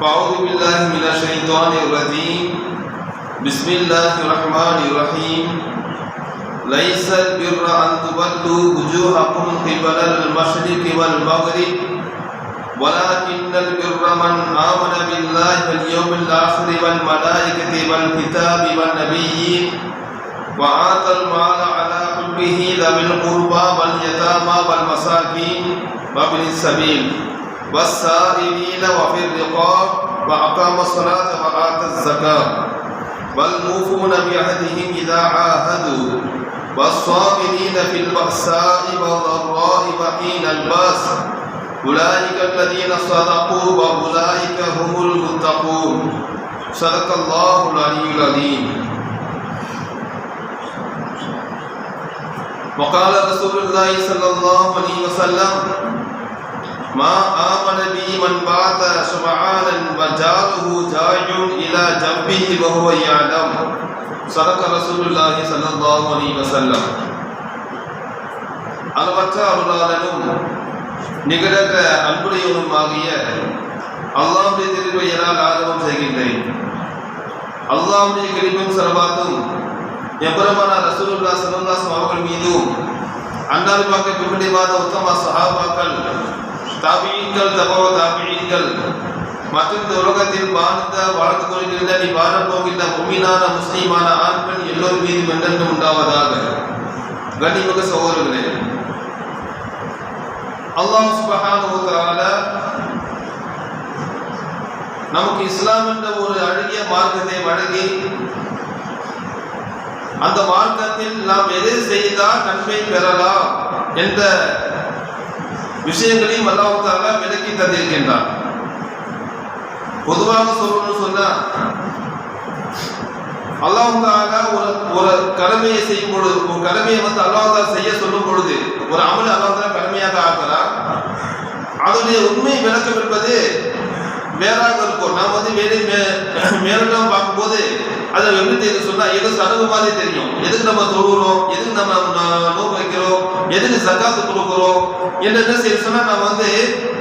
فأعوذ بالله من الشيطان الرجيم. بسم الله الرحمن الرحيم. ليس البر أن تولوا وجوهكم قبل المشرق والمغرب ولكن البر من آمن بالله واليوم الآخر والملائكة والكتاب والنبيين وآتى المال على حبه ذوي القربى واليتامى والمساكين وابن السبيل. والسائلين وفي الرقاب وأقام الصلاة وآتى الزكاة والموفون بعهدهم إذا عاهدوا والصابرين في البأساء والضراء وحين الباس أولئك الذين صدقوا وأولئك هم المتقون صدق الله العلي العظيم وقال رسول الله صلى الله عليه وسلم ما آمن بي من بات شبعانا وجاره جائع إلى جنبه وهو يعلم صدق رسول الله صلى الله عليه وسلم அளவற்ற அருளாளனும் நிகழற்ற அன்புடையவனுமாகிய அல்லாவுடைய திருப்பெயரால் ஆரம்பம் செய்கின்றேன் அல்லாவுடைய கிருபையும் சரபாத்தும் எம்பெருமான ரசூலுல்லா சல்லாஸ்லாம் அவர்கள் மீதும் அன்னார் பார்க்க பின்பற்றிவாத உத்தம சஹாபாக்கள் தாபியீன்கள் தபவ தாபியீன்கள் மற்றும் இந்த உலகத்தில் வாழ்ந்த வாழ்ந்து கொள்கின்ற நீ வாழப் போகின்ற மும்மினான முஸ்லீமான ஆண் பெண் எல்லோரும் மீதும் என்றென்று உண்டாவதாக. கனிமிக சகோதரர்களே அல்லாஹ் சுபஹானுவத்தால நமக்கு இஸ்லாம் என்ற ஒரு அழகிய மார்க்கத்தை வழங்கி அந்த மார்க்கத்தில் நாம் எது செய்தால் நன்மை பெறலாம் என்ற விஷயங்களையும் அல்லாஹால விளக்கி விலக்கி தந்திருக்கின்றார் பொதுவாக சொல்லணும்னு சொன்னா அல்லாஹால ஒரு ஒரு கடமையை செய்யும் பொழுது ஒரு கடமையை வந்து அல்லாஹால செய்ய சொல்லும் பொழுது ஒரு அமல் அல்லாஹால கடமையாக ஆக்கலாம் அதனுடைய உண்மை விளக்கம் என்பது வேறாக இருக்கும். நாம் வந்து வேலை மே மேலிடம் பார்க்கும்போது அதை எப்படி தெரியும் சொன்னா ஏதோ சடங்கு மாதிரி தெரியும்? எதுக்கு நம்ம தொழுகிறோம்? எதுக்கு நம்ம வைக்கிறோம் எதுக்கு சக்காத்து கொடுக்குறோம்? என்ன என்ன செய்ய சொன்னா நான் வந்து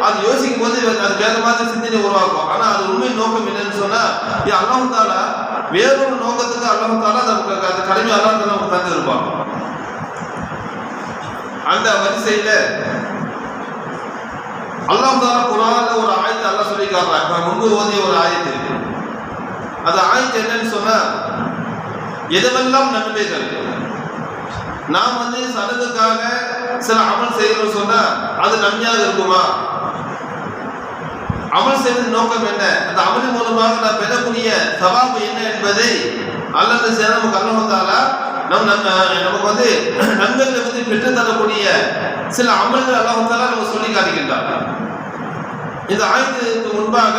அது யோசிக்கும் போது அது வேற மாதிரி சிந்தனை உருவாக்கும். ஆனா அது உண்மை நோக்கம் என்னன்னு சொன்னா இது அல்லாஹால வேறொரு நோக்கத்துக்கு அல்லாஹால நமக்கு அந்த கடமை அல்லாஹ் நமக்கு தந்திருப்பாங்க அந்த வரிசையில அல்லாஹ் தாலா குரான்ல ஒரு ஆயத்தை அல்லாஹ் சொல்லி நான் முன்பு ஓதிய ஒரு ஆயத்து அது ஆயத்து என்னன்னு சொன்னா எதுவெல்லாம் நன்மைகள்? நாம் வந்து சடங்குக்காக சில அமல் செய்யணும் சொன்னா அது நன்மையாக இருக்குமா? அமல் செய்வதன் நோக்கம் என்ன? அந்த அமல் மூலமாக நான் பெறக்கூடிய சவாபு என்ன என்பதை அல்லது சேர நமக்கு அல்லவந்தாலா நம் நம்ம நமக்கு வந்து நன்மைகளை வந்து பெற்றுத்தரக்கூடிய சில அமல்கள் அல்லாஹாலா நம்ம சொல்லி காட்டுகின்றார் இந்த ஆயுதத்துக்கு முன்பாக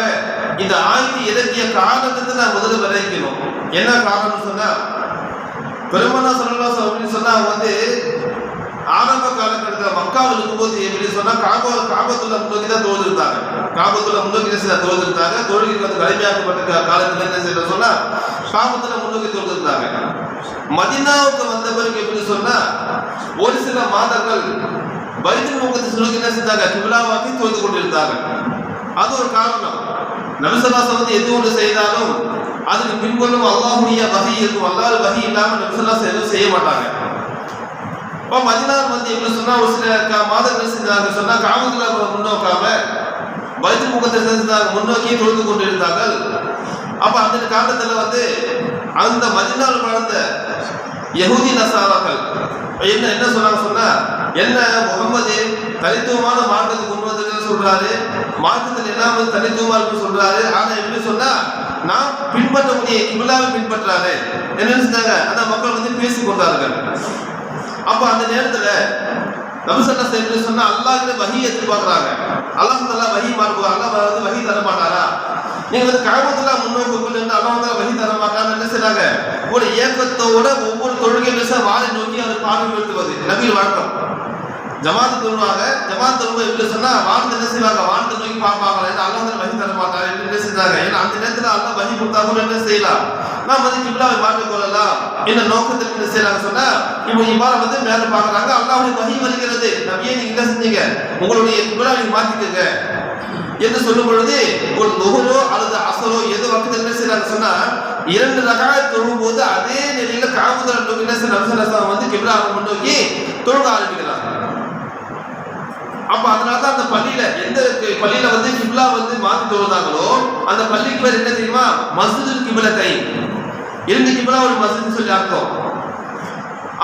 இந்த ஆயத்து இறங்கிய காரணத்தை நான் முதல்ல விளைவிக்கணும் என்ன காரணம் சொன்னா பெருமனா சொல்லலாம் அப்படின்னு சொன்னா வந்து ஆரம்ப காலகட்டத்தில் மக்காவில் இருக்கும்போது எப்படி சொன்னா காபா காபத்துல முன்னோக்கி தான் தோதிருந்தாங்க காபத்துல முன்னோக்கி சில தோதிருந்தாங்க இருந்தாங்க வந்து கடுமையாக்கப்பட்ட காலத்துல என்ன செய்ய சொன்னா காபத்துல முன்னோக்கி தோதிருந்தாங்க மதினாவுக்கு வந்த பிறகு எப்படி சொன்னா ஒரு சில மாதங்கள் பைபிள் முகத்தை சொல்லுங்க என்ன செஞ்சாங்க கிபிலாவாக்கி தோந்து கொண்டிருந்தாங்க. அது ஒரு காரணம். நபிசல்லாசம் வந்து எது ஒன்று செய்தாலும் அதுக்கு பின்பொருளும் அல்லாஹுடைய வகை இருக்கும் அல்லாஹ் வகை இல்லாமல் நபிசல்லாஸ் எதுவும் செய்ய மாட்டாங்க. இப்போ மதினார் வந்து எப்படி சொன்னால் ஒரு சில மாதங்கள் செஞ்சாங்க. சொன்னால் காமத்துல முன்னோக்காம வயிற்று முகத்தை செஞ்சாங்க முன்னோக்கி தொழுது கொண்டிருந்தார்கள். அப்போ அந்த காலத்துல வந்து அந்த மதினால் வளர்ந்த யஹூதி நசாராக்கள் என்ன என்ன சொன்னாங்க சொன்னா என்ன முகமது தனித்துவமான மார்க்கத்தை கொண்டு வந்திருக்கேன்னு சொல்றாரு. மார்க்கத்தில் எல்லாம் வந்து தனித்துவமா இருக்குன்னு சொல்றாரு. ஆனா எப்படி சொன்னா நான் பின்பற்ற முடிய கிபிலாவை பின்பற்றாரு என்ன செஞ்சாங்க அந்த மக்கள் வந்து பேசி கொண்டார்கள். அப்ப அந்த நேரத்துல நபிசல்லா எப்படி சொன்னா அல்லாஹ் வகி எதிர்பார்க்கிறாங்க. அல்லாஹ் வகி வஹி அல்லாஹ் வந்து வகி தர மாட்டாரா நீங்க வந்து காபத்துல்லா முன்னோக்குகள் என்று அல்லாஹ் தஆலா வஹி தர என்ன செய்றாங்க? ஒரு ஏக்கத்தோட ஒவ்வொரு தொழுகை பேச வாழை நோக்கி அவர் பார்வை செலுத்துவது நபியில் வழக்கம் ஜமாத்து தொழுவாங்க. ஜமாத் தொழுவ எப்படி சொன்னா வாழ்ந்து என்ன செய்வாங்க? வாழ்ந்து நோக்கி பார்ப்பாங்க. ஏன்னா அல்லாஹ் வழி வஹி தர என்று என்ன செஞ்சாங்க ஏன்னா அந்த நேரத்துல அல்லாஹ் வழி கொடுத்தா கூட என்ன செய்யலாம்? நாம் வந்து கிப்லாவை மாற்றிக் கொள்ளலாம். என்ன நோக்கத்தில் என்ன செய்யறாங்க சொன்னா இப்போ இவ்வாறு வந்து மேல பாக்குறாங்க அல்லாஹ்வுடைய வழி வருகிறது. நபியே நீங்க என்ன செஞ்சீங்க? உங்களுடைய கிப்லாவை நீங்க மாத்திக்கங்க. என்று சொல்லும் பொழுது ஒரு நுகரோ அல்லது அசலோ எது வக்கத்தில் என்ன செய்யறாங்க சொன்னா இரண்டு ரகாய தொழும் போது அதே நிலையில காமுதல் நோக்கி என்ன செய்யறாங்க வந்து கிப்லாவை முன்னோக்கி தொழுக ஆரம்பிக்கிறாங்க அப்ப அதனாலதான் அந்த பள்ளியில எந்த பள்ளியில வந்து கிப்லா வந்து மாத்தி தொழுதாங்களோ அந்த பள்ளிக்கு பேர் என்ன தெரியுமா? மசூது கிபில கை இரண்டு கிபிலா ஒரு மஸ்ஜித் சொல்லி அர்த்தம்.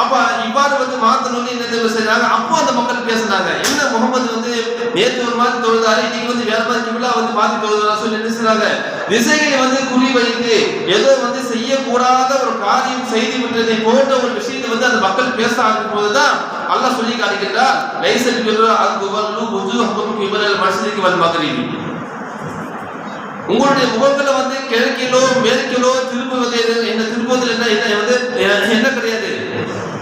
அப்ப இவ்வாறு வந்து மாத்தணும்னு என்ன தெரியுமா செஞ்சாங்க அப்போ அந்த மக்கள் பேசுனாங்க. என்ன முகமது வந்து நேற்று ஒரு மாதிரி தொழுதாரு இன்னைக்கு வந்து வேற மாதிரி கிப்லா வந்து மாத்தி தொழுதாரா சொல்லி என்ன செய்யறாங்க திசைகளை வந்து குறி வைத்து ஏதோ வந்து செய்யக்கூடாத ஒரு காரியம் செய்து விட்டதை போன்ற ஒரு விஷயத்தை வந்து அந்த மக்கள் பேச ஆகும் போதுதான் அல்லாஹ் சொல்லி காட்டுகின்றார். லைசல் பிர்ரா அங்கு துவல்லு wujuhakum qibala al-mashriqi வந்து maghribi உங்களுடைய முகங்களை வந்து கிழக்கிலோ மேற்கிலோ திருப்புவது என்ன? திருப்புவதில் என்ன? என்ன வந்து என்ன கிடையாது.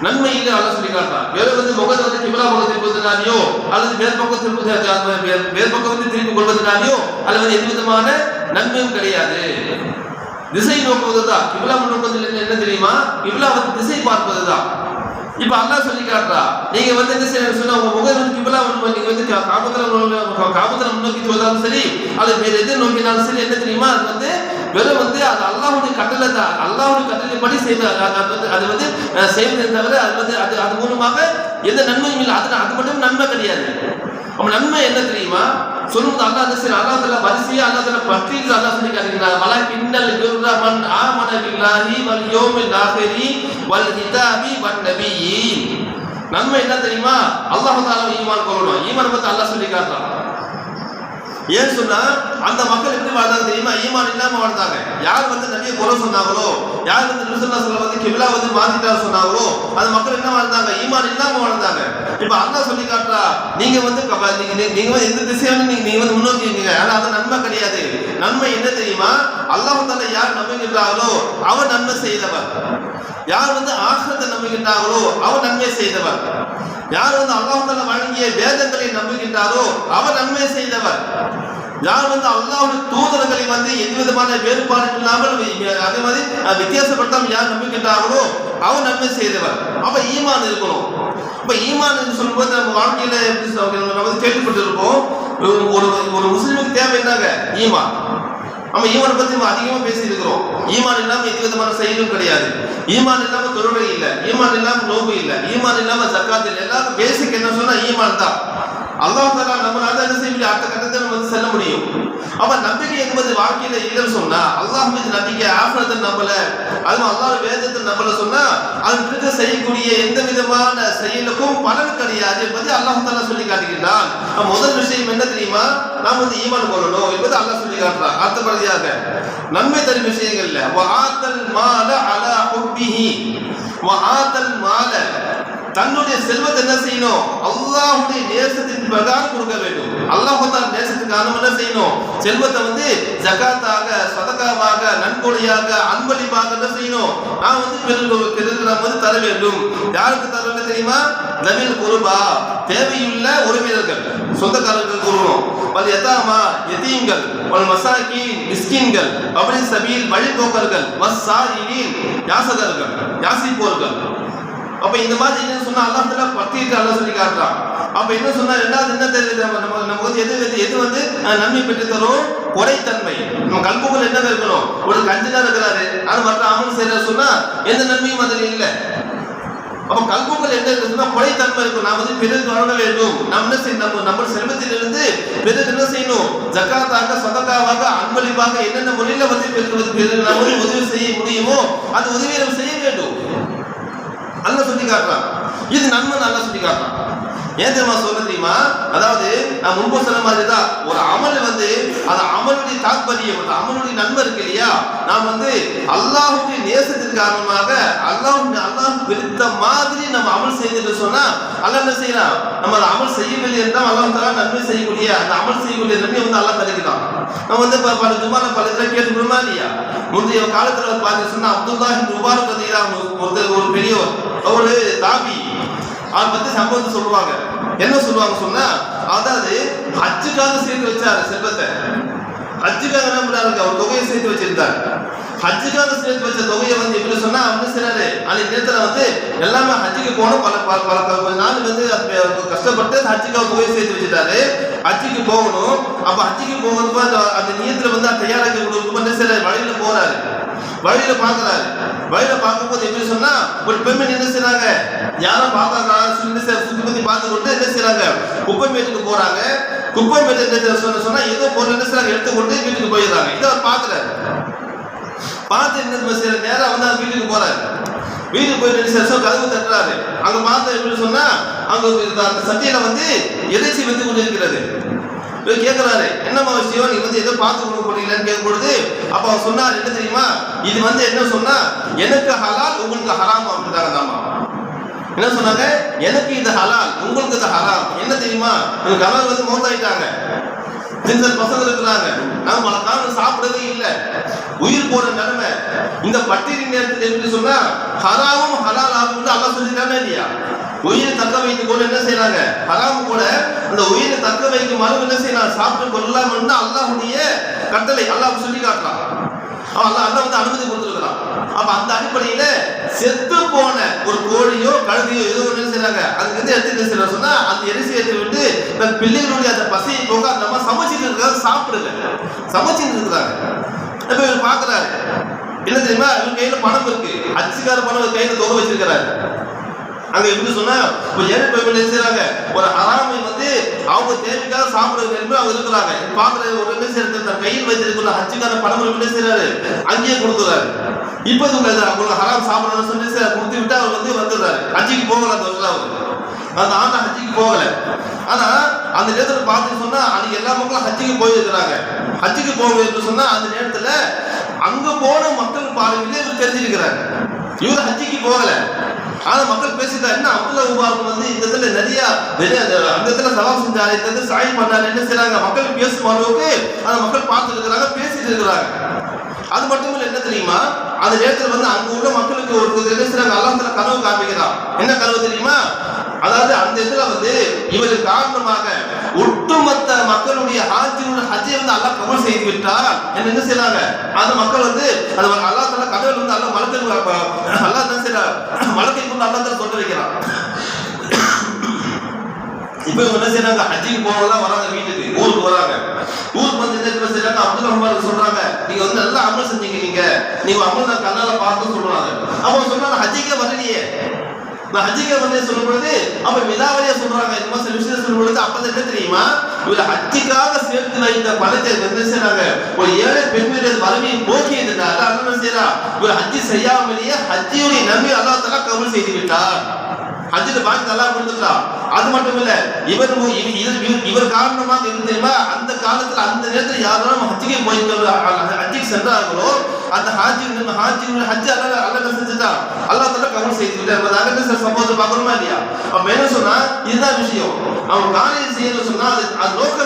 நன்மை இல்லை அல்ல சொல்லி காட்டான் வேறு வந்து முகத்தை வந்து கிபிலா பக்கம் திருப்பதுனாலையோ அல்லது மேற்பக்கம் திருப்பது மேற்பக்கம் வந்து திருப்பி கொள்வதனாலையோ அல்லது வந்து எந்த விதமான நன்மையும் கிடையாது. திசை நோக்குவதுதான். கிபிலா நோக்குவதில் என்ன என்ன தெரியுமா? கிபிலா வந்து திசை பார்ப்பதுதான். இப்ப அல்லாஹ் சொல்லி காட்டுறா. நீங்க வந்து என்ன செய்யணும் சொன்னா உங்க முகம் வந்து கிபிலா வந்து நீங்க வந்து கா- காபத்துல முன்னோக்கி- காபத்துல முன்னோக்கி சரி அது வேற எது நோக்கினாலும் சரி என்ன தெரியுமா? அது வந்து வெறும் வந்து அது அல்லாஹ்வுடைய கட்டளை தான். அல்லாஹ்வுடைய கட்டளைப்படி செய்வது அது வந்து அது வந்து செய்வதை தவிர அது வந்து அது அது மூலமாக எந்த நன்மையும் இல்லை. அது அது மட்டும் நன்மை கிடையாது. நம்ம நன்மை என்ன தெரியுமா? சொல்லும்போது அல்லா அந்த செய்யறான் அல்லா தலா வரிசையா அல்லா தலா பற்றி அல்லாஹ் சொல்லி காட்டுகிறார். வலா பின்னல் குர்ரமன் மன் ஆமன பில்லாஹி வல் யோமில் ஆகிரி வல் ஹிதாபி வல் நபியீன். நன்மை என்ன தெரியுமா? அல்லாஹ் தாலா ஈமான் கொள்ளணும். ஈமான் பத்தி அல்லாஹ் சொல்லி காட்டுறான். ஏன் சொன்னா அந்த மக்கள் எப்படி வாழ்ந்தாங்க தெரியுமா? ஈமான் இல்லாம வாழ்ந்தாங்க. யார் வந்து நபியை குறை சொன்னாங்களோ யார் வந்து நிருசல்லா சொல்ல வந்து கிபிலா வந்து மாத்திட்டா சொன்னாங்களோ அந்த மக்கள் என்ன வாழ்ந்தாங்க? ஈமான் இல்லாம வாழ்ந்தாங்க. இப்ப அண்ணா சொல்லி காட்டுறா நீங்க வந்து கப- நீங்க நீங்க- நீங்க வந்து எந்த திசையான நீங்க நீங்க வந்து முன்னோக்கி இருக்கீங்க ஆனா அது நன்மை கிடையாது. நன்மை என்ன தெரியுமா? அல்லாஹ் தால யார் நம்புகின்றார்களோ அவர் நன்மை செய்தவர். யார் வந்து ஆசிரத்தை நம்புகின்றார்களோ அவர் நன்மை செய்தவர். யார் வந்து அல்லாஹால வழங்கிய வேதங்களை நம்புகின்றாரோ அவர் நன்மை செய்தவர். யார் வந்து அல்லாவுடைய தூதர்களை வந்து எந்த விதமான வேறுபாடு இல்லாமல் அதே மாதிரி அஹ், வித்தியாசப்படுத்தாமல் யார் நம்புகின்றார்களோ அவர் நன்மை செய்தவர். அப்ப ஈமான் இருக்கணும். இப்ப ஈமான் என்று சொல்லும்போது நம்ம வாழ்க்கையில எப்படி நம்ம வந்து கேள்விப்பட்டிருப்போம். ஒரு ஒரு- ஒரு முஸ்லிமுக்கு தேவை என்னங்க? ஈமான். நம்ம ஈமான் பத்தி நம்ம அதிகமா பேசி இருக்கிறோம். ஈமான் இல்லாம எந்த விதமான செயலும் கிடையாது. ஈமான் இல்லாம தொழுகை இல்ல. ஈமான் இல்லாம நோம்பு இல்ல. ஈமான் இல்லாம ஜக்காத் இல்ல. எல்லாரும் பேசிக் என்ன சொன்னா ஈமான் தான். அல்லாஹ் தாலா நம்மளால தான் என்ன செய்ய முடியும்? அடுத்த கட்டத்தை நம்ம வந்து செல்ல முடியும். அப்ப நம்பிக்கை என்பது வாழ்க்கையில இல்லைன்னு சொன்னா அல்லாஹ் மீது நம்பல. அது அல்லாஹ் வேதத்தை நம்பல சொன்னா அதுக்கு செய்யக்கூடிய எந்த விதமான செயலுக்கும் பலன் கிடையாது என்பதை அல்லாஹ் தாலா சொல்லி காட்டுகின்றான். முதல் விஷயம் என்ன தெரியுமா? நாம் வந்து ஈமான் கொள்ளணும் என்பது அல்லாஹ் சொல்லி காட்டுறான். அடுத்தபடியாக நன்மை தரும் விஷயங்கள்ல வஆத்தல் மால அலா ஹுப்பிஹி. வஆத்தல் மால தன்னுடைய செல்வத்தை என்ன செய்யணும்? அல்லாஹுடைய நேசத்தின் பிரகாரம் கொடுக்க வேண்டும். அல்லாஹ் நேசத்துக்கு நேசத்துக்காக என்ன செய்யணும்? செல்வத்தை வந்து ஜகாத்தாக சதகாவாக நன்கொடையாக அன்பளிப்பாக என்ன செய்யணும்? நான் வந்து பிறகு பிறகு நாம் வந்து தர வேண்டும். யாருக்கு தர வேண்டும் தெரியுமா? நவீன குருபா. தேவையுள்ள உறவினர்கள். சொந்தக்காரர்கள் கூறுவோம் வல் யதாமா யதீம்கள் வல் மசாக்கி மிஸ்கின்கள் அப்படி சபீல் வழிபோக்கர்கள் வஸ்ஸாயிலீன் யாசகர்கள் யாசிப்போர்கள். அப்ப இந்த மாதிரி என்ன சொன்னா அல்லாஹ் தஆலா பத்திட்டு அல்லாஹ் சொல்லி காட்டுறான். அப்ப என்ன சொன்னா ரெண்டாவது என்ன தெரியுது? நம்ம நமக்கு வந்து எது எது எது வந்து நன்மை பெற்று தரும் கொடைத்தன்மை நம்ம கல்புகள் என்ன இருக்கணும்? ஒரு கஞ்சி இருக்கிறாரு. அது மற்ற அமல் செய்யற சொன்னா எந்த நன்மையும் அதில் இல்லை. அப்ப கல்புகள் என்ன இருக்குன்னா கொலைத்தன்மை இருக்கும். நாம் வந்து பிறகு வழங்க வேண்டும். நாம் என்ன செய்யணும்? நம்ம நம்ம செல்வத்திலிருந்து பிறகு என்ன செய்யணும்? ஜக்காத்தாக சதக்காவாக அன்பளிப்பாக என்னென்ன மொழியில வந்து பிறகு பிறகு நாம் வந்து உதவி செய்ய முடியுமோ அந்த உதவியை நம்ம செய்ய வேண்டும். அல்ல சுட்டி காட்டுறான் இது நன்மை நல்லா சுட்டி காட்டுறான் ஏன் தெரியுமா சொல்ல தெரியுமா? அதாவது நான் முன்பு சொன்ன மாதிரி தான் ஒரு அமல் வந்து அந்த அமலுடைய தாத்பரியம் அந்த அமலுடைய நன்மை இருக்கு இல்லையா? நாம் வந்து அல்லாஹுடைய நேசத்தின் காரணமாக அல்லாஹுடைய அல்லாஹ் பிரித்த மாதிரி நம்ம அமல் செய்துட்டு சொன்னா அல்ல என்ன செய்யலாம்? நம்ம அந்த அமல் செய்யவில்லை என்றால் அல்லாஹ் தலா நன்மை செய்யக்கூடிய அந்த அமல் செய்யக்கூடிய நன்மை வந்து அல்லாஹ் தருகிறான் நம்ம வந்து பல ஜுமான பல இதில் கேட்டுக்கணுமா இல்லையா? முந்தைய காலத்தில் பார்த்து சொன்னா அப்துல்லாஹி முபாரக் ரதியல்லாஹு ஒரு பெரியவர் ஒரு தாபி அவன் பத்தி சம்பவத்தை சொல்லுவாங்க. என்ன சொல்லுவாங்க சொன்னா அதாவது ஹஜ்ஜுக்காக சேர்த்து வச்சாரு செல்வத்தை. ஹஜ்ஜுக்காக என்ன பண்ணாரு அவர் தொகையை சேர்த்து வச்சிருந்தார். ஹஜ்ஜுக்காக சேர்த்து வச்ச தொகையை வந்து எப்படி சொன்னா அவர் என்ன அன்னைக்கு நேரத்துல வந்து எல்லாமே ஹஜ்ஜுக்கு போகணும். பல பல பல கொஞ்ச நாள் வந்து அது கஷ்டப்பட்டு ஹஜ்ஜுக்காக தொகையை சேர்த்து வச்சுட்டாரு. ஹஜ்ஜுக்கு போகணும். அப்ப ஹஜ்ஜுக்கு போகும்போது அந்த அந்த நியத்துல வந்து தயாராக்கி கொடுக்கும் என்ன செய்யறாரு வழியில போறாரு. வழியில பாக்குறாரு வழியில பார்க்கும்போது எப்படி சொன்னா ஒரு பெண்மணி என்ன செய்யறாங்க யாரும் பார்த்தாங்க சுத்தி சுத்தி பத்தி பார்த்து கொண்டு என்ன செய்யறாங்க குப்பை மேட்டுக்கு போறாங்க. குப்பை மேட்டு என்ன சொன்ன சொன்னா ஏதோ பொருள் என்ன செய்யறாங்க எடுத்துக்கொண்டு வீட்டுக்கு போயிடுறாங்க. இதை அவர் பார்க்கறாரு. பார்த்து என்ன செய்யற நேரம் நேரா வந்து அந்த வீட்டுக்கு போறாரு. வீட்டுக்கு போய் ரெண்டு சேஷம் கதவு தட்டுறாரு. அங்க பார்த்து எப்படி சொன்னா அங்க அந்த சட்டியில வந்து இறைச்சி வந்து கொண்டு இருக்கிறது இவர் கேட்கிறாரு என்னம்மா விஷயம்? நீ வந்து எதோ பார்த்து கொடுக்க போறீங்களான்னு கேட்கும் பொழுது அப்ப அவர் சொன்னார் என்ன தெரியுமா? இது வந்து என்ன சொன்னா எனக்கு ஹலால் உங்களுக்கு ஹராம் அப்படின்றாங்க தாமா என்ன சொன்னாங்க? எனக்கு இது ஹலால் உங்களுக்கு இது ஹராம். என்ன தெரியுமா? எங்க கணவர் வந்து மௌத்தாயிட்டாங்க. சின்ன பசங்க இருக்கிறாங்க. நாங்க பல காலம் சாப்பிடவே இல்லை. உயிர் போற நிலைமை. இந்த பட்டியலின் நேரத்தில் எப்படி சொன்னா ஹராமும் ஹலால் ஆகும் அல்லாஹ் சொல்லிட்டாங்க இல்லையா? உயிரை தக்க வைத்துக் கொண்டு என்ன செய்யறாங்க ஹராம் கூட அந்த உயிரை தக்க வைக்குமாறு என்ன செய்யலாம் சாப்பிட்டு கொள்ளலாம் அல்லாஹுடைய கட்டளை. அல்லாஹ் சொல்லி காட்டுறான். அவன் அல்லாஹ் அல்லாஹ் வந்து அனுமதி கொடுத்துருக்கிறான். அப்ப அந்த அடிப்படையில செத்து போன ஒரு கோழியோ கழுதையோ ஏதோ ஒன்று செய்யறாங்க அதுக்கு வந்து எடுத்து என்ன சொன்னா அந்த எரிசி எடுத்து விட்டு அந்த பிள்ளைகளுடைய அந்த பசியை போக அந்த மாதிரி சமைச்சிட்டு இருக்கிறாங்க சாப்பிடுங்க சமைச்சிட்டு இருக்கிறாங்க. இப்ப இவர் பாக்குறாரு. என்ன தெரியுமா? இவங்க கையில பணம் இருக்கு. அச்சுக்கார பணம் கையில தொகை வச்சிருக்கிறாரு. அங்க எப்படி சொன்னா இப்போ ஏழை பெண்கள் என்ன செய்றாங்க? ஒரு ஹராமை வந்து அவங்க தேவைக்காக சாப்பிட விரும்பி அவங்க இருக்கிறாங்க. பாக்குற ஒரு என்ன செய்யறது கையில் வைத்திருக்கிற ஹஜ்ஜுக்கான பணம் இருக்கு என்ன செய்யறாரு அங்கேயே கொடுக்குறாரு இப்போ இது உள்ளது ஹராம் சாப்பிடணும்னு சொல்லி கொடுத்து விட்டு அவர் வந்து வந்துடுறாரு. ஹஜ்ஜிக்கு போகல அந்த வருஷம் அவரு. அந்த ஆண்டு ஹஜ்ஜிக்கு போகல. ஆனா அந்த நேரத்துல பார்த்து சொன்னா அன்னைக்கு எல்லா மக்களும் ஹஜ்ஜிக்கு போயிருக்கிறாங்க. ஹஜ்ஜிக்கு போக என்று சொன்னா அந்த நேரத்துல அங்க போன மக்கள் பார்வையிலே இவர் தெரிஞ்சிருக்கிறார். இவர் ஹஜ்ஜிக்கு போகல. ஆனால் மக்கள் பேசிட்டா என்ன? அப்துல்லா உபாருக்கு வந்து இந்த இடத்துல நிறைய நிறைய அந்த- இடத்துல சவால் செஞ்சாரு இந்த இடத்துல சாய் பண்ணாரு என்ன செய்றாங்க? மக்கள் பேசும் அளவுக்கு அந்த மக்கள் பார்த்துட்டு இருக்கிறாங்க பேசிட்டு இருக்கிறாங்க. அது மட்டும் இல்ல என்ன தெரியுமா? அந்த நேரத்தில் வந்து அங்க உள்ள மக்களுக்கு ஒரு என்ன செய்யறாங்க அல்லாஹ் கனவு காமிக்கிறான் என்ன கனவு தெரியுமா? அதாவது அந்த இதுல வந்து இவர் காரணமாக ஒட்டுமொத்த மக்களுடைய ஹாஜியோட ஹஜ்ஜை வந்து அல்லாஹ் கபூல் செய்து விட்டால் என்ன என்ன செய்றாங்க? அந்த மக்கள் வந்து அது அல்லா தஆலா கடவுள் வந்து அல்லா மலத்தை அல்லா என்ன செய்றார்? மலத்தை கொண்டு அல்லா தஆலா சொல்ல வைக்கிறான். இப்போ இவங்க என்ன செய்யறாங்க ஹஜ்ஜிக்கு போறவங்க வராங்க வீட்டுக்கு ஊருக்கு வராங்க. ஊருக்கு வந்து என்ன செய்யறாங்க அப்துல் ரஹ்மான் சொல்றாங்க நீங்க வந்து நல்லா அமல் செஞ்சீங்க நீங்க. நீங்க அமல் நான் கண்ணால பார்த்து சொல்றாங்க. அவங்க சொல்றாங்க ஹஜ்ஜிக்கே வரலையே. நான் ஹஜ்ஜிக்கு வந்து சொல்லும் பொழுது அப்ப விதாவளியா சொல்றாங்க இந்த மாதிரி சில விஷயம் சொல்லும் பொழுது அப்ப என்ன தெரியுமா? இவர் ஹஜ்ஜிக்காக சேர்த்து வைத்த பணத்தை என்ன செய்யறாங்க ஒரு ஏழை பெண்களுடைய வறுமையை போக்கியதுனால என்ன செய்யறா? இவர் ஹஜ்ஜி செய்யாமலேயே ஹஜ்ஜியுடைய நம்பி அல்லாஹ் தஆலா கபூல் செய்து விட்டார் ஹஜ்ஜில் பாக்கி நல்லா கொடுத்துட்டான் அது மட்டும் இல்ல இவர் இவர் இவர் காரணமாக இருந்து அந்த காலத்துல அந்த நேரத்தில் யாரும் ஹஜ்ஜிக்கு போயிருக்க ஹஜ்ஜிக்கு சென்றார்களோ அந்த ஹாஜி ஹாஜி ஹஜ் அல்ல அல்ல செஞ்சுட்டான். அல்லா தஆலா கபூல் செய்து விட்டார் என்பதாக சம்பவத்தை பார்க்கணுமா இல்லையா? அப்ப என்ன சொன்னா இதுதான் விஷயம். அவன் காரியம் செய்யணும் சொன்னா அது அது நோக்க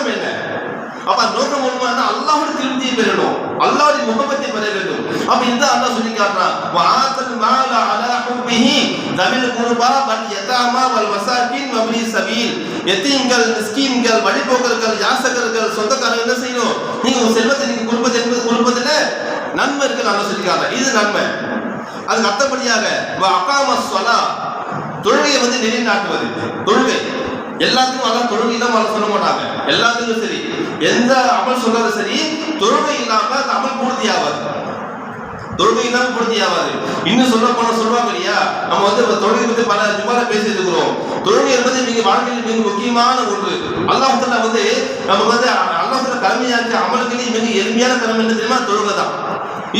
அப்ப அந்த நோக்கம் ஒண்ணுமா அல்லாவோட திருப்தியை பெறணும். அல்லாஹ்வுடைய முகமத்தை பெற வேண்டும். அப்ப இந்த அல்லாஹ் சொல்லி காட்டுறான். வஆத்தல் மால அலா ஹுப்பிஹி தவில் குர்பா வல் யதாமா வல் மசாகின் வப்னி சபீல். யதீம்கள் மிஸ்கீன்கள் வழிபோக்கர்கள் யாசகர்கள் சொந்தக்காரங்க என்ன செய்யணும்? நீங்க உங்க செல்வத்தை நீங்க குடும்பத்தை என்பது குடும்பத்துல நன்மை இருக்கு நான் சொல்லி இது நன்மை. அதுக்கு அர்த்தப்படியாக அக்காம சொலா தொழுகையை வந்து நிலைநாட்டுவது. தொழுகை. எல்லாத்துக்கும் அதான் தொழுகை தான் சொல்ல மாட்டாங்க. எல்லாத்துக்கும் சரி. எந்த அமல் சொன்னாலும் சரி தொழுகை இல்லாம அந்த அமல் பூர்த்தி ஆகாது தொழுகை இல்லாம பூர்த்தி ஆகாது இன்னும் சொல்ல போன சொல்லுவாங்க இல்லையா? நம்ம வந்து தொழுகை பத்தி பல ஜுமால பேசிட்டு இருக்கிறோம். தொழுகை என்பது மிக வாழ்க்கையில் மிக முக்கியமான ஒன்று. அல்லாஹத்துல வந்து நமக்கு வந்து அல்லாஹத்துல கடமையாச்சு கடமையாக்கி மிக எளிமையான கடமை என்ன தெரியுமா? தொழுகை தான்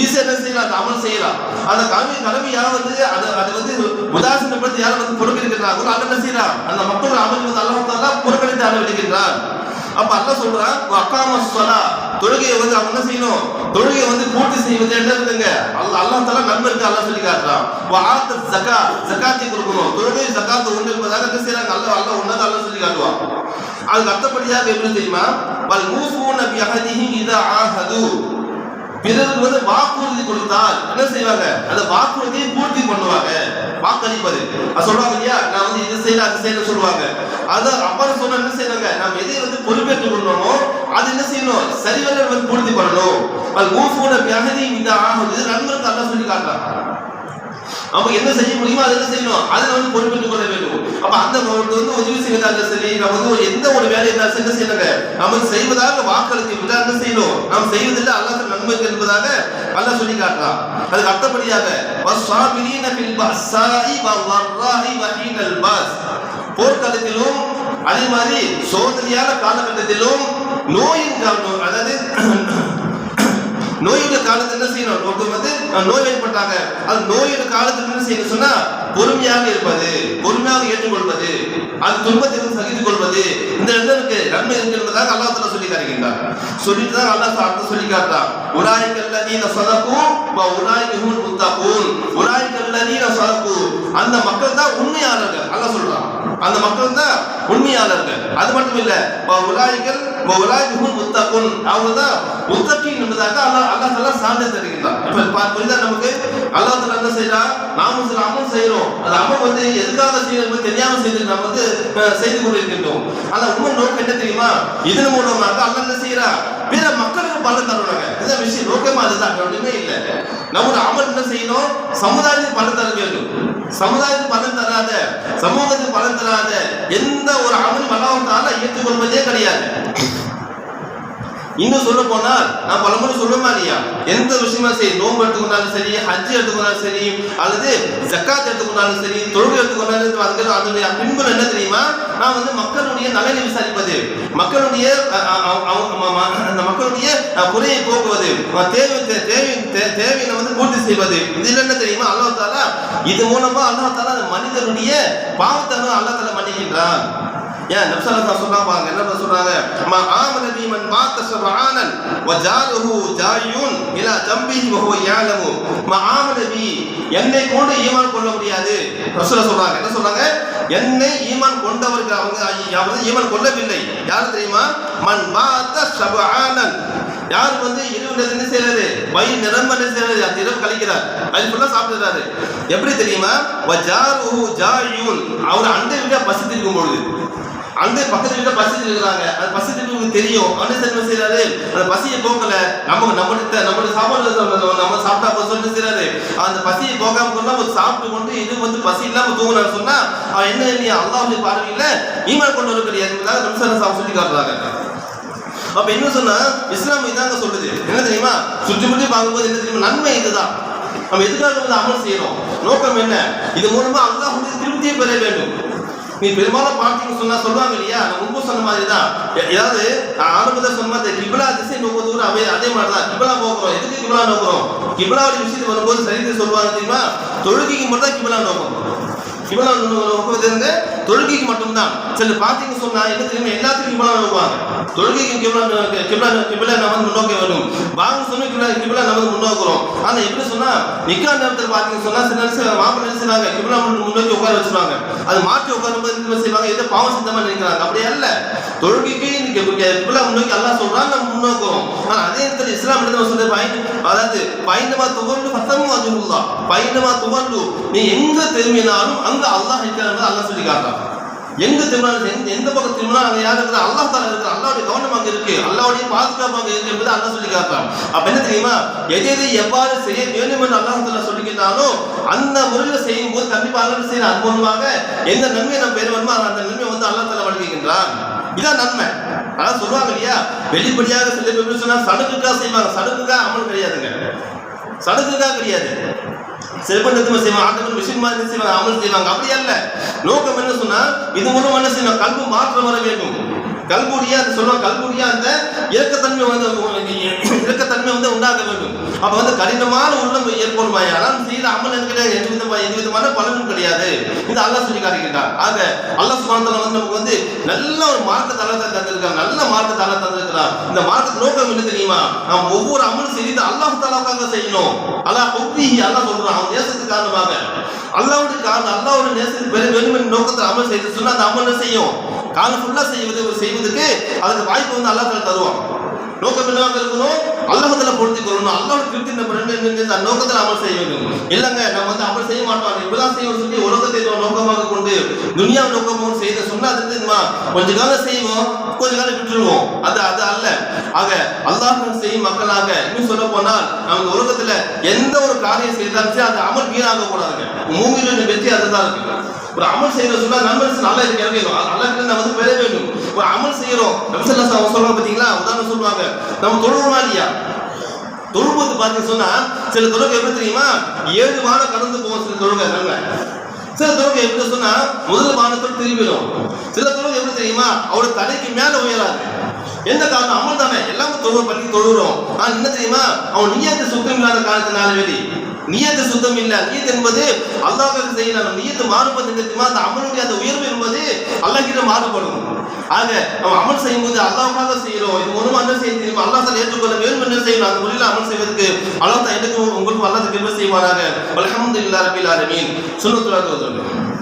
ஈஸியா என்ன செய்யலாம்? அந்த அமல் செய்யலாம். அந்த கடமை கடமை யார் வந்து அதை அது வந்து உதாசீனப்படுத்தி யார் வந்து பொறுப்பெடுக்கிறார்களோ அதை என்ன செய்யலாம் அந்த மக்கள் அமல் வந்து அல்லாஹ் புறக்கணித்து அனுமதிக்கின்றார் அப்ப அல்லாஹ் சொல்றான் அக்காம சொலா தொழுகையை வந்து அவங்க என்ன செய்யணும்? தொழுகையை வந்து பூர்த்தி செய்வது என்ன இருக்குங்க? அல்லாஹ் அல்லாஹ் தலா நன்மை இருக்கு அல்லாஹ் சொல்லி காட்டுறான். வஆத்த ஜக்கா கொடுக்கணும். தொழுகை ஜக்காத்து ஒன்று இருப்பதாக என்ன செய்யறாங்க அல்லாஹ் அல்லாஹ் ஒன்னதா அல்லாஹ் சொல்லி காட்டுவான். அதுக்கு அர்த்தப்படியாக எப்படி தெரியுமா? வல் மூஃபூன பி அஹதிஹிம் இதா ஆஹது. பிறருக்கு வந்து வாக்குறுதி கொடுத்தால் என்ன செய்வாங்க? அந்த வாக்குறுதியை பூர்த்தி பண்ணுவாங்க. வாக்களிப்பது. அது சொல்லுவாங்க இல்லையா? நான் வந்து இது செய்யல அது செய்யல சொல்லுவாங்க. அது அப்பா சொன்ன என்ன செய்யறாங்க நம்ம எதை வந்து பொறுப்பேற்றுக் கொள்ளணுமோ அது என்ன செய்யணும்? சரிவர வந்து பூர்த்தி பண்ணணும் அது மூஃபோட வியாதி இந்த ஆகும் இது நண்பருக்கு சொல்லி காட்டுறான். நமக்கு என்ன செய்ய முடியுமோ அதை செய்யணும். அதில் வந்து பொறுப்பேற்றுக் கொள்ள வேண்டும். அப்ப அந்த வந்து உதவி செய்வதாக சரி நம்ம வந்து ஒரு எந்த ஒரு வேலை இருந்தாலும் என்ன செய்யணுங்க? நம்ம செய்வதாக வாக்களித்து விட்டா செய்யணும்? நாம் செய்வதில்லை அல்லாஹ் நன்மை என்பதாக அல்லாஹ் சொல்லி காட்டுறான். அதுக்கு அடுத்தபடியாக வஸ்ஸாபிரீன ஃபில் வஹீனல் போர்க்களத்திலும் அதே மாதிரி சோதனையான காலகட்டத்திலும் நோயின் காரணம் அதாவது நோயுடைய காலத்தில் ஒருத்தர் வந்து நோய்வாய்ப்பட்டாங்க. ஏற்பட்டாங்க அது நோயின் காலத்துல என்ன செய்யணும் சொன்னா பொறுமையாக இருப்பது பொறுமையாக ஏற்றுக்கொள்வது அது துன்பத்திலிருந்து சகித்துக் கொள்வது. இந்த இடத்துக்கு நன்மை இருக்கு என்பதாக அல்லாஹ் தஆலா சொல்லி காட்டுகின்றார் சொல்லிட்டு தான் அல்லாஹ் அடுத்து சொல்லி காட்டுறான். உலாய்க்கல்லதீன சதகு வ உலாய்க்கஹுல் உலாய்க்கல்லதீன சதகு. அந்த மக்கள் தான் உண்மையாளர்கள். அல்ல சொல்றான். அந்த மக்கள் தான் உண்மையாளர்கள். அது மட்டும் இல்ல உலாய்கள் உலாய்க்கல் வ அவங்க தான் முத்தகீன் என்பதாக அல்லாஹ் அல்லாஹ் தஆலா சான்று தருகின்றான் இப்ப பா- நமக்கு? அல்லாஹ் தஆலா என்ன செய்யறான் நாம சில அமல் செய்யறோம் அந்த அமல் வந்து எதுக்காக செய்யறது தெரியாம செய்து நம்ம வந்து அஹ், செய்து கொண்டிருக்கின்றோம். ஆனா உண்மை நோக்கம் என்ன தெரியுமா? இதன் மூலமாக அல்லாஹ் என்ன செய்யறான் பிற மக்களுக்கு பலன் தருவாங்க. இதுதான் விஷயம். நோக்கமா அதுதான். ஒன்றுமே இல்லை. நம்ம அமல் என்ன செய்யணும்? சமுதாயத்துக்கு பலன் தர வேண்டும். சமுதாயத்துக்கு பலன் தராத சமூகத்துக்கு பலன் தராத எந்த ஒரு அமல் மல்லாவத்தால ஏற்றுக்கொள்வதே கிடையாது. இன்னும் சொல்ல போனால் நான் பலமுறை சொல்லுவேன் இல்லையா எந்த விஷயமா சரி நோன்பு எடுத்துக்கொண்டாலும் சரி ஹஜ் எடுத்துக்கொண்டாலும் சரி அல்லது ஜக்காத் எடுத்துக்கொண்டாலும் சரி தொழுகை எடுத்துக்கொண்டாலும் அதுக்கு அதனுடைய பின்புலம் என்ன தெரியுமா? நான் வந்து மக்களுடைய நலனை விசாரிப்பது. மக்களுடைய அவங்க- அந்த மக்களுடைய குறையை போக்குவது. தேவை தேவை தே- தேவையை வந்து பூர்த்தி செய்வது. இதுல என்ன தெரியுமா? அல்லாஹ் தாலா இது மூலமா அல்லாஹ் தாலா மனிதனுடைய பாவத்தை அல்லாஹ் தாலா மன்னிக்கின்றான். ஏன் நப்சல்லா சொல்றாங்க பாருங்க என்ன சொல்றாங்க? மா ஆமன பி மன் மாத்த ஷபஆனன் வ ஜாலுஹு ஜாயுன் இலா ஜம்பிஹி வ ஹுவ யஅலமு. மா ஆமன என்னை கொண்டு ஈமான் கொள்ள முடியாது. ரசூலா சொல்றாங்க என்ன சொல்றாங்க? என்னை ஈமான் கொண்டவர்கள் அவங்க யாவது ஈமான் கொள்ளவில்லை. யார் தெரியுமா? மன் மாத்த ஷபஆனன் யார் வந்து இரவு என்ன செய்யறாரு வயிறு நிரம்ப என்ன செய்யறாரு அந்த இரவு கழிக்கிறார். அது ஃபுல்லா சாப்பிடுறாரு எப்படி தெரியுமா? வ ஜாலுஹு ஜாயுன் அவர் அண்டை விட பசித்திருக்கும் பொழுது. அந்த பக்கத்து வீட்டில் பசி இருக்கிறாங்க அந்த பசி உங்களுக்கு தெரியும். அவனே என்ன செய்யறாரு அந்த பசியை போக்கல. நம்ம நம்மளுக்கு நம்மளுக்கு சாப்பாடு நம்ம- நம்ம சாப்பிட்டா போதும் சொல்லிட்டு செய்யறாரு அந்த பசியை போகாம கொண்டா ஒரு சாப்பிட்டு கொண்டு இது வந்து பசி இல்லாம தூங்குறான்னு சொன்னா அவன் என்ன இல்லையா அல்லாஹ்வுடைய பார்வையில ஈமான் கொண்டு வர கிடையாது என்பதாக நம்சன சாப் சொல்லி காட்டுறாங்க. அப்ப என்ன சொன்னா இஸ்லாம் இதாங்க சொல்லுது. என்ன தெரியுமா? சுற்றி முற்றி பார்க்கும்போது என்ன தெரியுமா? நன்மை இதுதான். நம்ம எதுக்காக வந்து அமல் செய்யறோம்? நோக்கம் என்ன? இது மூலமா அல்லாஹ்வுடைய திருப்தியை பெற வேண்டும். நீ பெரும்பாலும் பார்த்தீங்கன்னு சொன்னா சொல்லுவாங்க இல்லையா? நான் முன்பு சொன்ன மாதிரி தான் ஏதாவது ஆரம்பத்தில் சொன்ன மாதிரி கிபிலா திசை நோக்குவது கூட அதே அதே மாதிரி தான் கிபிலா போகிறோம் எதுக்கு கிபிலா நோக்குறோம்? கிபிலாவுடைய விஷயத்துக்கு வரும்போது சரித்து சொல்லுவாங்க தெரியுமா? தொழுகைக்கு மட்டும் தான் கிபிலா நோக்கம். கிபிலா நோக்குவது இருந்து தொழுகைக்கு மட்டும்தான். சில பார்த்தீங்க சொன்னா என்ன தெரியுமா? எல்லாத்துக்கும் கிபிலா நோக்குவாங்க தொழுகைக்கு கிபிலா கிபிலா கிபிலா நமது முன்னோக்கி முன்னோக்க வாங்க சொன்னா கிபிலா கிபிலா நமது முன்னோக்குறோம். ஆனா எப்படி சொன்னா நிக்கா நேரத்தில் பார்த்தீங்க சொன்னா சில நேரம் மாப்பிள்ளை என்ன செய்வாங்க. கிபிலா முன்னோக்கி உட்கார வச்சிருவாங்க. அது மாற்றி உட்காரும்போது என்ன செய்வாங்க? எதோ பாவம் செஞ்ச மாதிரி நினைக்கிறாங்க. அப்படியே இல்ல தொழுகைக்கு கிபிலா முன்னோக்கி எல்லாம் சொல்றாங்க நம்ம முன்னோக்குறோம். ஆனா அதே நேரத்தில் இஸ்லாம் என்ன சொல்றது பயன் அதாவது பயந்தமா துவண்டு பத்தமும் அதுல்லா பயந்தமா துவண்டு நீ எங்க திரும்பினாலும் அங்க அல்லாஹ் இருக்கிறாங்க அல்லாஹ் சொல்லி காட்டுறான். எங்க திருமணம் எந்த எந்த பக்கம் திருமணம் அங்க யார் இருக்கிற அல்லாஹ் தாலா இருக்கிற அல்லாவுடைய கவனம் அங்க இருக்கு. அல்லாவுடைய பாதுகாப்பு அங்க இருக்கு என்பதை அல்லாஹ் சொல்லி காட்டுறான். அப்ப என்ன தெரியுமா? எது எது எவ்வாறு செய்ய வேண்டும் என்று அல்லாஹ் தாலா சொல்லிக்கிட்டாலும் அந்த முறையில் செய்யும் போது கண்டிப்பா அல்லாஹ் செய்யற அது மூலமாக எந்த நன்மை நம்ம பேர் வருமோ அந்த நன்மை வந்து அல்லாஹ் தாலா வழங்குகின்றான். இதான் நன்மை. அதான் சொல்லுவாங்க இல்லையா? வெளிப்படையாக சில பேர் சொன்னா சடுக்குக்காக செய்வாங்க. சடுக்குக்காக அமல் கிடையாதுங்க. சடங்குக்காக கிடையாது. சிறப்பு நிறுத்தம் செய்வாங்க ஆட்டங்கள் மிஷின் மாதிரி செய்வாங்க அமல் செய்வாங்க. அப்படி அல்ல. நோக்கம் என்ன சொன்னா இது மூலம் என்ன செய்யணும்? கல்வி மாற்றம் வர வேண்டும். கல்புரியா அந்த சொல்லுவாங்க கல்புரியா அந்த இறக்கத்தன்மை வந்து இறக்கத்தன்மை வந்து உண்டாக வேண்டும். அப்ப வந்து கடினமான உள்ளம் ஏற்படுமாயானால் செய்த அமல் என்கிற எந்த விதமான எந்த விதமான பலனும் கிடையாது. இது அல்லாஹ் சொல்லி காட்டுகின்றார் ஆக அல்லாஹ் சுபாந்தல வந்து நமக்கு வந்து நல்ல ஒரு மார்க்க தளத்தை தந்திருக்கார் நல்ல மார்க்க தளத்தை தந்திருக்கிறார் இந்த மார்க்க நோக்கம் என்ன தெரியுமா? நாம் ஒவ்வொரு அமல் செய்து அல்லாஹ் தலாக்காக செய்யணும். அல்லா ஒப்பி அல்லாஹ் சொல்றான். அவன் நேசத்துக்கு காரணமாக. அல்லாவுடைய காரணம் அல்லாவுடைய நேசத்துக்கு பெரும் வேணும் நோக்கத்தில் அமல் செய்து சொன்னா அந்த அமல் என்ன செய்யும்? காலம் ஃபுல்லா செய்வது செய்வதற்கு அதுக்கு வாய்ப்பு வந்து அல்லாஹ் தாலா தருவான். நோக்கம் என்னவாக இருக்கணும்? அல்லாஹத்துல பொருத்தி கொள்ளணும். அல்லாஹ் திருப்தி நம்ம ரெண்டு அந்த நோக்கத்தில் அமல் செய்ய வேண்டும். இல்லைங்க நம்ம வந்து அமல் செய்ய மாட்டோம். இப்பதான் செய்வோம் சொல்லி உலகத்தை நோக்கமாக கொண்டு துனியா நோக்கமாக செய்த சொன்னா அது தெரியுமா? கொஞ்ச காலம் செய்வோம். கொஞ்ச நாள் விட்டுருவோம். அது அது அல்ல. ஆக அல்லாஹ் செய்யும் மக்களாக இன்னும் சொல்ல போனால் நம்ம உலகத்துல எந்த ஒரு காரியம் செய்தாலும் சரி அது அமல் வீணாக கூடாதுங்க. மூமியின் வெற்றி அதுதான் இருக்கு ஒரு அமல் செய்யற சொன்னா நம்பர்ஸ் நல்லா இருக்கு இறங்கிடும் நல்லா இருக்கு நம்ம வந்து பெற வேண்டும். ஒரு அமல் செய்யறோம். நம்சல்லா அவங்க சொல்றாங்க பாத்தீங்களா? உதாரணம் சொல்லுவாங்க. நம்ம தொழுவோமா இல்லையா தொழும்போது பார்த்தீங்க சொன்னா சில தொழுகை எப்படி தெரியுமா? ஏழு வாரம் கடந்து போவோம் சில தொழுகை நல்ல சில தொழுகை எப்படி சொன்னா முதல் வானத்தோடு திரும்பிடும் சில தொழுகை எப்படி தெரியுமா அவரோட தலைக்கு மேல உயராது. எந்த காரணம்? அமல் தானே. எல்லாமே தொழுவ பண்ணி தொழுகிறோம் ஆனா என்ன தெரியுமா அவன் நீயத்து சுத்தம் இல்லாத காலத்தினால வேண்டி நியத்து சுத்தம் இல்லை. நியத் என்பது அல்லாஹ் செய்யலாம். நியத்து மாறுபது என்ன அந்த அமலுடைய அந்த உயர்வு என்பது அல்லாஹ் கிட்ட மாறுபடும். ஆக நம்ம அமல் செய்யும்போது அல்லாஹாக செய்யறோம். இது மூலமா என்ன செய்ய தெரியுமா அல்லாஹ் தான் ஏற்றுக்கொள்ள வேண்டும் என்ன செய்யணும். அந்த முறையில் அமல் செய்வதற்கு அல்லாஹ் தான் எனக்கு உங்களுக்கு அல்லாஹ் கிருபை செய்வாராக. அல்ஹம்துலில்லாஹி ரபில் ஆலமீன். சுன்னத்துல்லாஹி